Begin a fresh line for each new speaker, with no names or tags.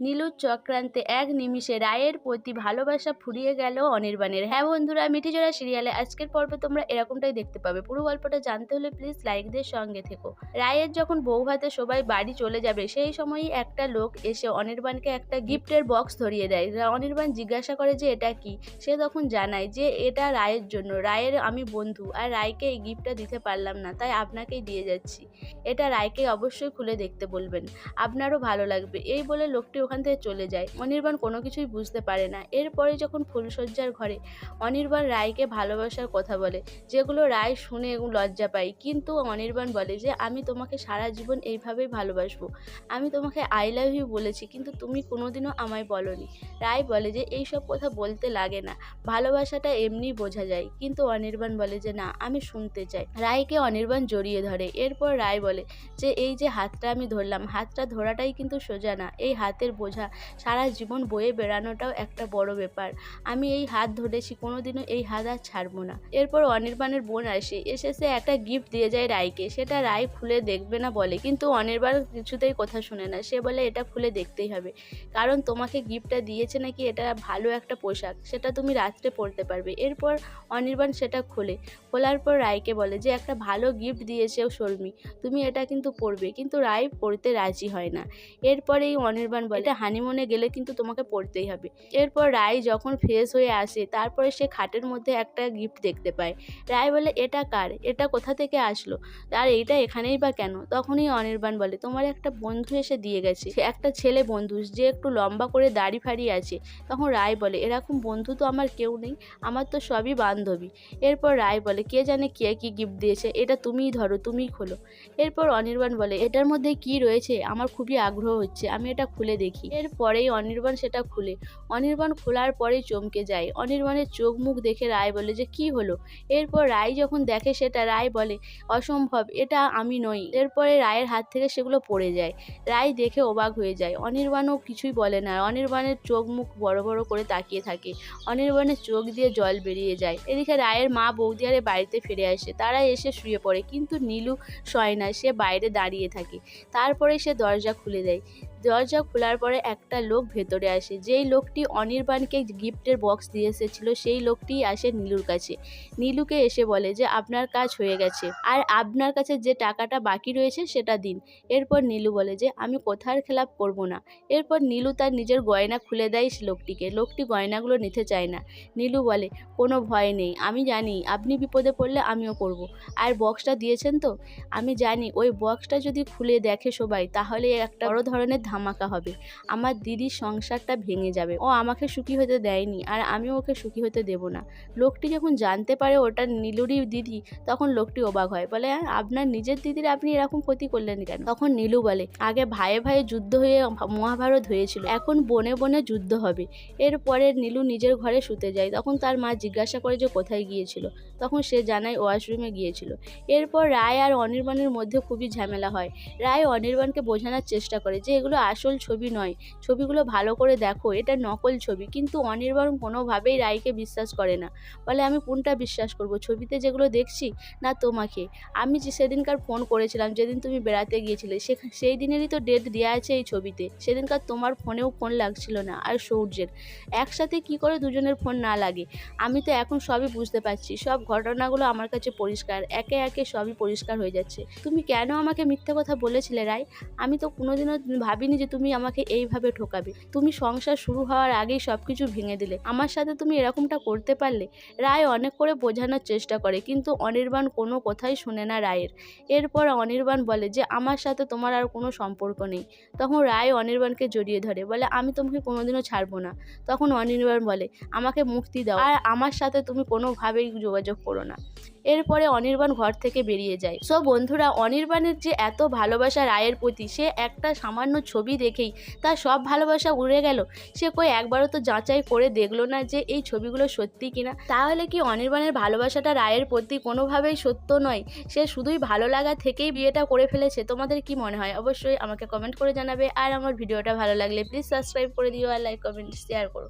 নীলুর চক্রান্তে এক নিমিষে রায়ের প্রতি ভালোবাসা ফুরিয়ে গেল অনির্বাণের। হ্যাঁ বন্ধুরা, মিঠিজোড়া সিরিয়ালে আজকের পর্বে তোমরা এরকমটাই দেখতে পাবে। পুরো গল্পটা জানতে হলে প্লিজ লাইকদের সঙ্গে থেকো। রায়ের যখন বউ ভাতে সবাই বাড়ি চলে যাবে, সেই সময়ই একটা লোক এসে অনির্বাণকে একটা গিফটের বক্স ধরিয়ে দেয়। অনির্বাণ জিজ্ঞাসা করে যে, এটা কি? সে তখন জানায় যে, এটা রায়ের জন্য। রায়ের আমি বন্ধু আর রায়কে এই গিফটটা দিতে পারলাম না, তাই আপনাকেই দিয়ে যাচ্ছি। এটা রায়কে অবশ্যই খুলে দেখতে বলবেন। আপনারও ভালো লাগবে। এই বলে লোকটি ওখান থেকে চলে যায়। অনির্বাণ কোনো কিছুই বুঝতে পারে না। এরপরে যখন ফুলশয্যার ঘরে অনির্বাণ রায়কে ভালোবাসার কথা বলে, যেগুলো রায় শুনে লজ্জা পায়, কিন্তু অনির্বাণ বলে যে, আমি তোমাকে সারা জীবন এইভাবেই ভালোবাসবো। আমি তোমাকে আই লাভ ইউ বলেছি, কিন্তু তুমি কোনোদিনও আমায় বলনি। রায় বলে যে, এই সব কথা বলতে লাগে না। ভালোবাসাটা এমনি বোঝা যায়। কিন্তু অনির্বাণ বলে যে, না, আমি শুনতে চাই। রায়কে অনির্বাণ জড়িয়ে ধরে। এরপর রায় বলে যে, এই যে হাতটা আমি ধরলাম, হাতটা ধরাটাই কিন্তু সোজা না। এই হাতের বোঝা, সারা জীবন বয়ে বেড়ানোটাও একটা বড় ব্যাপার। আমি এই হাত ধরেছি, কোনোদিনও এই হাত আর ছাড়বো না। এরপর অনির্বাণের বোন আসে, এসে সে একটা গিফট দিয়ে যায় রায়কে সেটা রায় খুলে দেখবে না বলে, কিন্তু অনির্বাণ কিছুতেই কথা শুনে না। সে বলে, এটা খুলে দেখতেই হবে। কারণ তোমাকে গিফটটা দিয়েছে নাকি এটা ভালো একটা পোশাক, সেটা তুমি রাত্রে পরতে পারবে। এরপর অনির্বাণ সেটা খোলে। খোলার পর রায়কে বলে, যে একটা ভালো গিফট দিয়েছে শর্মী, তুমি এটা কিন্তু পরবে। কিন্তু রায় পড়তে রাজি হয় না। এরপরেই অনির্বাণ বলে এটা হানিমুনে গেলে কিন্তু তোমাকে পড়তেই হবে। এরপর রায় যখন ফ্রেশ হয়ে আসে, তারপরে সে খাটের মধ্যে একটা গিফট দেখতে পায়। রায় বলে, এটা কার? এটা কোথা থেকে আসলো? আর এইটা এখানেই বা কেন? তখনই অনির্বাণ বলে, তোমার একটা বন্ধু এসে দিয়ে গেছে। একটা ছেলে বন্ধু, যে একটু লম্বা করে দাড়ি ফাড়ি আছে। তখন রায় বলে, এরকম বন্ধু তো আমার কেউ নেই। আমার তো সবই বান্ধবী। এরপর রায় বলে, কে জানে কে কি গিফট দিয়েছে? এটা তুমিই ধরো, তুমিই খোলো। এরপর অনির্বাণ বলে, এটার মধ্যে কি রয়েছে? আমার খুবই আগ্রহ হচ্ছে। আমি এটা খুলে দেখি। এরপরেই অনির্বাণ সেটা খুলে। অনির্বাণ খোলার পরেই চমকে যায়। অনির্বাণের চোখ মুখ দেখে রায় বলে যে, কি হলো? এরপর রায় যখন দেখে সেটা, রায় বলে, অসম্ভব, এটা আমি নই। এরপরে রায়ের হাত থেকে সেগুলো পড়ে যায়। রায় দেখে অবাক হয়ে যায়। অনির্বাণও কিছুই বলে না। অনির্বাণের চোখ মুখ বড় বড় করে তাকিয়ে থাকে। অনির্বাণের চোখ দিয়ে জল বেরিয়ে যায়। এদিকে রায়ের মা বৌদি আরে বাড়িতে ফিরে আসে। তারা এসে শুয়ে পড়ে। কিন্তু নীলু শয় না সে বাইরে দাঁড়িয়ে থাকে। তারপরে সে দরজা খুলে দেয়। দরজা খোলার পরে একটা লোক ভেতরে আসে। যেই লোকটি অনির্বাণকে গিফটের বক্স দিয়ে এসেছিল, সেই লোকটি আসে নীলুর কাছে। নীলুকে এসে বলে যে, আপনার কাজ হয়ে গেছে। আর আপনার কাছে যে টাকাটা বাকি রয়েছে, সেটা দিন। এরপর নীলু বলে যে, আমি কোথার খেলাপ করব না? এরপর নীলু তার নিজের গয়না খুলে দেয় লোকটিকে। লোকটি গয়নাগুলো নিতে চায় না। নীলু বলে, কোনো ভয় নেই। আমি জানি, আপনি বিপদে পড়লে আমিও করব। আর বক্সটা দিয়েছেন তো? আমি জানি, ওই বক্সটা যদি খুলে দেখে সবাই, তাহলে একটা বড় ধরনের ধামাকা হবে। আমার দিদির সংসারটা ভেঙে যাবে। ও আমাকে সুখী হতে দেয়নি আর আমি ওকে সুখী হতে দেব না। লোকটি যখন জানতে পারে ওটা নীলুরই দিদি, তখন লোকটি অবাক হয়। বলে আপনার নিজের দিদির আপনি এরকম ক্ষতি করলেন কেন? তখন নীলু বলে, আগে ভাইয়ে ভাইয়ে যুদ্ধ হয়ে মহাভারত হয়েছিল। এখন বনে বনে যুদ্ধ হবে। এরপরে নীলু নিজের ঘরে শুতে যায়। তখন তার মা জিজ্ঞাসা করে যে কোথায় গিয়েছিল। তখন সে জানায় ওয়াশরুমে গিয়েছিল। এরপর রায় আর অনির্বাণের মধ্যে খুবই ঝামেলা হয়। রায় অনির্বাণকে বোঝানোর চেষ্টা করে যে, এগুলো আসল ছবি নয়। ছবিগুলো ভালো করে দেখো, এটা নকল ছবি। কিন্তু অনির্বাণ কোনোভাবেই রায়কে বিশ্বাস করে না। বলে, আমি কোনটা বিশ্বাস করব? ছবিতে যেগুলো দেখছি না তোমাকে। আমি যে সেদিনকার ফোন করেছিলাম, যেদিন তুমি বেড়াতে গিয়েছিলে সেই দিনেরই তো ডেট দেওয়া আছে এই ছবিতে। সেদিনকার তোমার ফোনেও ফোন লাগছিল না, আর সূর্যের। একসাথে কি করে দুজনের ফোন না লাগে? আমি তো এখন সবই বুঝতে পারছি। সব ঘটনাগুলো আমার কাছে পরিষ্কার। একে একে সবই পরিষ্কার হয়ে যাচ্ছে। তুমি কেন আমাকে মিথ্যে কথা বলেছিলে রায়? আমি তো কোনোদিনও ভাবিনি যে তুমি আমাকে এইভাবে ঠকাবে। তুমি সংসার শুরু হওয়ার আগেই সব কিছু ভেঙে দিলে। আমার সাথে তুমি এরকমটা করতে পারলে রায় অনেক করে বোঝানোর চেষ্টা করে, কিন্তু অনির্বাণ কোনো কথাই শুনে না রায়ের। এরপর অনির্বাণ বলে যে, আমার সাথে তোমার আর কোনো সম্পর্ক নেই। তখন রায় অনির্বাণকে জড়িয়ে ধরে, বলে, আমি তোমাকে কোনোদিনও ছাড়বো না। তখন অনির্বাণ বলে, আমাকে মুক্তি দাও। আর আমার সাথে তুমি কোনোভাবেই যোগাযোগ করো না। এরপরে অনির্বাণ ঘর থেকে বেরিয়ে যায়। সো বন্ধুরা, অনির্বাণের যে এত ভালোবাসা রায়ের প্রতি, সে একটা সামান্য ছবি দেখেই তার সব ভালোবাসা উড়ে গেল। সে কই একবারও তো যাচাই করে দেখল না যে এই ছবিগুলো সত্যি কিনা। তাহলে কি অনির্বাণের ভালোবাসাটা রায়ের প্রতি কোনোভাবেই সত্য নয়? সে শুধুই ভালো লাগা থেকেই বিয়েটা করে ফেলেছে। তোমাদের কি মনে হয়? অবশ্যই আমাকে কমেন্ট করে জানাবে। আর আমার ভিডিওটা ভালো লাগলে প্লিজ সাবস্ক্রাইব করে দিও আর লাইক কমেন্ট শেয়ার করো।